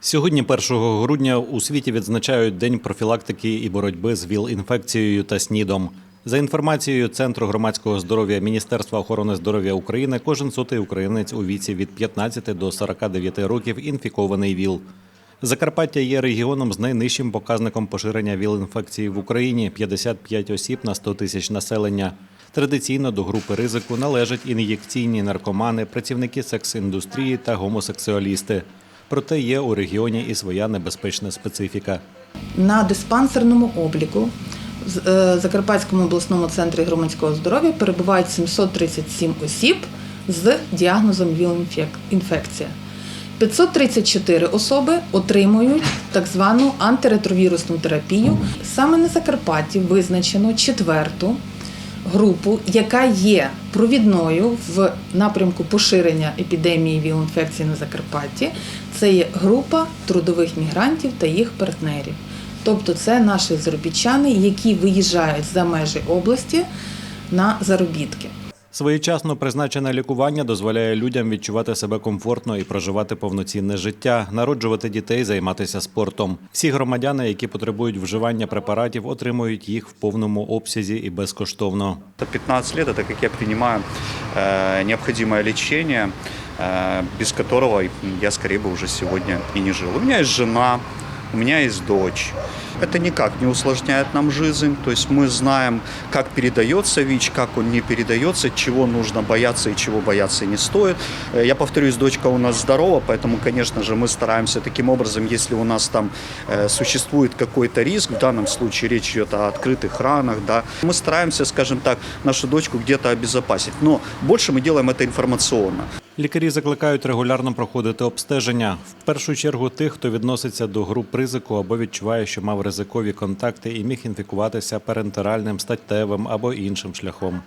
Сьогодні, 1 грудня, у світі відзначають День профілактики і боротьби з ВІЛ-інфекцією та СНІДом. За інформацією Центру громадського здоров'я Міністерства охорони здоров'я України, кожен сотий українець у віці від 15 до 49 років інфікований ВІЛ. Закарпаття є регіоном з найнижчим показником поширення ВІЛ-інфекції в Україні 55 осіб на 100 тисяч населення. Традиційно до групи ризику належать ін'єкційні наркомани, працівники секс-індустрії та гомосексуалісти. Проте є у регіоні і своя небезпечна специфіка. На диспансерному обліку в е, Закарпатському обласному центрі громадського здоров'я перебувають 737 осіб з діагнозом ВІЛ-інфекція. 534 особи отримують так звану антиретровірусну терапію. Саме на Закарпатті визначено четверту групу, яка є провідною в напрямку поширення епідемії ВІЛ-інфекції на Закарпатті. Це є група трудових мігрантів та їх партнерів. Тобто це наші заробітчани, які виїжджають за межі області на заробітки. Своєчасно призначене лікування дозволяє людям відчувати себе комфортно і проживати повноцінне життя, народжувати дітей, займатися спортом. Всі громадяни, які потребують вживання препаратів, отримують їх в повному обсязі і безкоштовно. Это 15 лет, это, как я понимаю, э, необходимое лечение, э, без которого я скорее бы уже сегодня и не жил. У меня есть жена, У меня есть дочь. Это никак не усложняет нам жизнь, то есть мы знаем, как передается ВИЧ, как он не передается, чего нужно бояться и чего бояться не стоит. Э, Я повторюсь, дочка у нас здорова, поэтому, конечно же, мы стараемся таким образом, если у нас там э, существует какой-то риск, в данном случае речь идет о открытых ранах, да, мы стараемся, скажем так, нашу дочку где-то обезопасить. Но больше мы делаем это информационно. Лікарі закликають регулярно проходити обстеження. В першу чергу тих, хто відноситься до груп ризику або відчуває, що мав ризикові контакти і міг інфікуватися перентеральним, статевим або іншим шляхом.